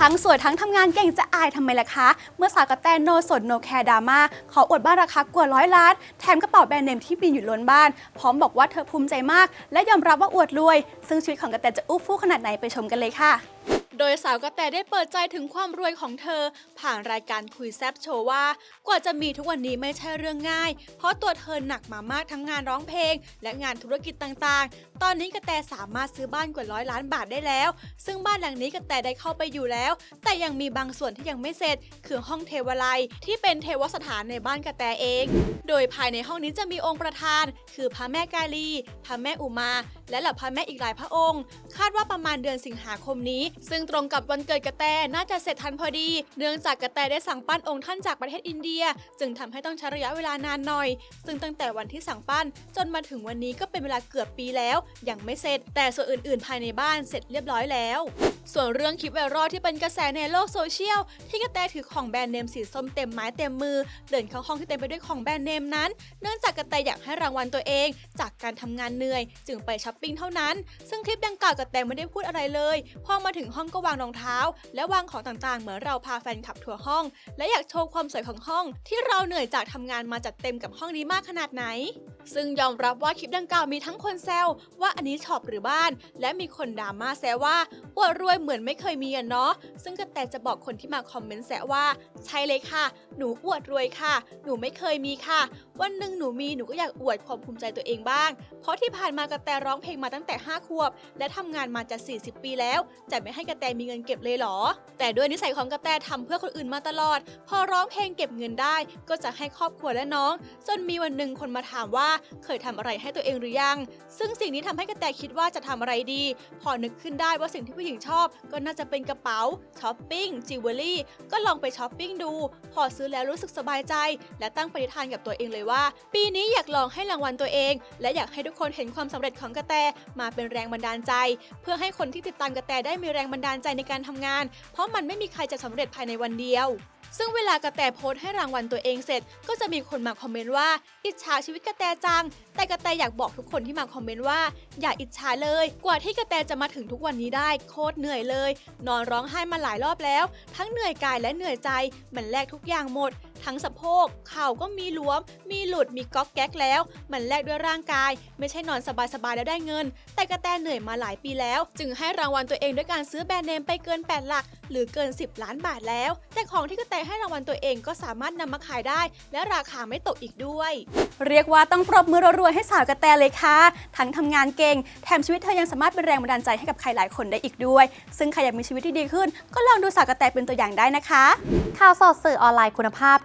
ทั้งสวยทั้งทำงานเก่งจะอายทำไมล่ะคะ เมื่อสาวกระแตโนสดโนแคร์ดราม่าขออวดบ้านราคากว่าร้อยล้าน แถมกระเป๋าแบรนด์เนมที่มีอยู่ล้นบ้าน พร้อมบอกว่าเธอภูมิใจมาก และยอมรับว่าอวดรวย ซึ่งชีวิตของกระแตจะอู้ฟู่ขนาดไหนไปชมกันเลยค่ะ โดยสาวกระแตได้เปิดใจถึงความรวยของเธอ ผ่านรายการคุยแซบโชว์ว่า กว่าจะมีทุกวันนี้ไม่ใช่เรื่องง่าย เพราะตัวเธอหนักมามากทั้งงานร้องเพลง และงานธุรกิจต่างๆ ตอนนี้กระแตสามารถซื้อบ้านกว่าร้อยล้านบาทได้แล้ว ซึ่งบ้านหลังนี้กระแตได้เข้าไปอยู่แล้ว แต่ยังมีบางส่วนที่ยังไม่เสร็จ คือห้องเทวไลยที่เป็นเทวสถานในบ้านกระแตเอง โดยภายในห้องนี้จะมีองค์ประธาน คือพระแม่กาลีพระแม่อุมา และเหล่าพระแม่อีกหลายพระองค์ คาดว่าประมาณเดือนสิงหาคมนี้ ซึ่งตรงกับวันเกิดกระแตน่าจะเสร็จทันพอดี เนื่องจากกระแตได้สั่งปั้นองค์ท่านจากประเทศอินเดีย จึงทำให้ต้องใช้ระยะเวลานานหน่อย ซึ่งตั้งแต่วันที่สั่งปั้น จนมาถึงวันนี้ก็เป็นเวลาเกือบปีแล้ว ยังไม่เสร็จ แต่ส่วนอื่นๆ ภายในบ้านเสร็จเรียบร้อยแล้วส่วนเรื่องคลิปไวรัลที่เป็นกระแสในโลกโซเชียล ที่กระแตถือของแบรนด์เนมสีส้มเต็มไม้เต็มมือ เดินเข้าห้องที่เต็มไปด้วยของแบรนด์เนมนั้น เนื่องจากกระแตอยากให้รางวัลตัวเอง จากการทำงานเหนื่อย จึงไปช้อปปิงเท่านั้น ซึ่งคลิปดังกล่าวกระแต่ไม่ได้พูดอะไรเลย พอมาถึงห้องก็วางรองเท้า และวางของต่างๆ เหมือนเราพาแฟนคลับทัวร์ห้อง และอยากโชว์ความสวยของห้อง ที่เราเหนื่อยจากทำงานมาจัดเต็มกับห้องนี้มากขนาดไหน ซึ่งยอมรับว่าคลิปดังกล่าวมีทั้งคนแซวว่าอันนี้ช็อปหรือบ้าน และมีคนดราม่าแซวว่าอวดรวยเหมือนไม่เคยมีอะเนาะ ซึ่งกระแตจะบอกคนที่มาคอมเมนต์แซวว่า ใช่เลยค่ะ หนูอวดรวยค่ะ หนูไม่เคยมีค่ะ วันหนึ่งหนูมีหนูก็อยากอวดความภูมิใจตัวเองบ้าง เพราะที่ผ่านมากระแตร้องเพลงมาตั้งแต่ 5 ขวบ และทำงานมาจะ 40 ปีแล้ว จะไม่ให้กระแตมีเงินเก็บเลยหรอ แต่ด้วยนิสัยของกระแตทำเพื่อคนอื่นมาตลอด พอร้องเพลงเก็บเงินได้ ก็จะให้ครอบครัวและน้อง จนมีวันหนึ่งคนมาถามว่าเคยทำอะไรให้ตัวเองหรือยัง ซึ่งสิ่งนี้ทำให้กระแตคิดว่าจะทำอะไรดี พอนึกขึ้นได้ว่าสิ่งที่ผู้หญิงชอบ ก็น่าจะเป็นกระเป๋าช้อปปิ้งจิวเวลรี่ก็ลองไปช้อปปิ้งดู พอซื้อแล้วรู้สึกสบายใจ และตั้งปณิธานกับตัวเองเลยว่า ปีนี้อยากลองให้รางวัลตัวเอง และอยากให้ทุกคนเห็นความสำเร็จของกระแตมาเป็นแรงบันดาลใจ เพื่อให้คนที่ติดตามกระแตได้มีแรงบันดาลใจในการทำงาน เพราะมันไม่มีใครจะสำเร็จภายในวันเดียวซึ่งเวลากระแตโพสต์ให้รางวัลตัวเองเสร็จ ก็จะมีคนมาคอมเมนต์ว่า อิจฉาชีวิตกระแตจัง แต่กระแตอยากบอกทุกคนที่มาคอมเมนต์ว่า อย่าอิจฉาเลย กว่าที่กระแตจะมาถึงทุกวันนี้ได้โคตรเหนื่อยเลย นอนร้องไห้มาหลายรอบแล้ว ทั้งเหนื่อยกายและเหนื่อยใจ มันแลกทุกอย่างหมด ทั้งสะโพกเข่าก็มีหลวม มีหลุดมีก๊อกแก๊กแล้ว มันแลกด้วยร่างกาย ไม่ใช่นอนสบายๆแล้วได้เงิน แต่กระแตเหนื่อยมาหลายปีแล้ว จึงให้รางวัลตัวเองด้วยการซื้อแบรนด์เนมไปเกิน 8 หลัก หรือเกิน 10 ล้านบาทแล้ว แต่ของที่กระแตให้รางวัลตัวเองก็สามารถนำมาขายได้ และราคาไม่ตกอีกด้วย เรียกว่าต้องปรบมือรัวๆให้สาวกระแตเลยค่ะ ทั้งทำงานเก่ง แถมชีวิตเธอยังสามารถเป็นแรงบันดาลใจให้กับใครหลายคนได้อีกด้วย ซึ่งใครอยากมีชีวิตที่ดีขึ้น ก็ลองดูสาวกระแตเป็นตัวอย่างได้นะคะ ข่าวสดสื่อออนไลน์คุณภาพ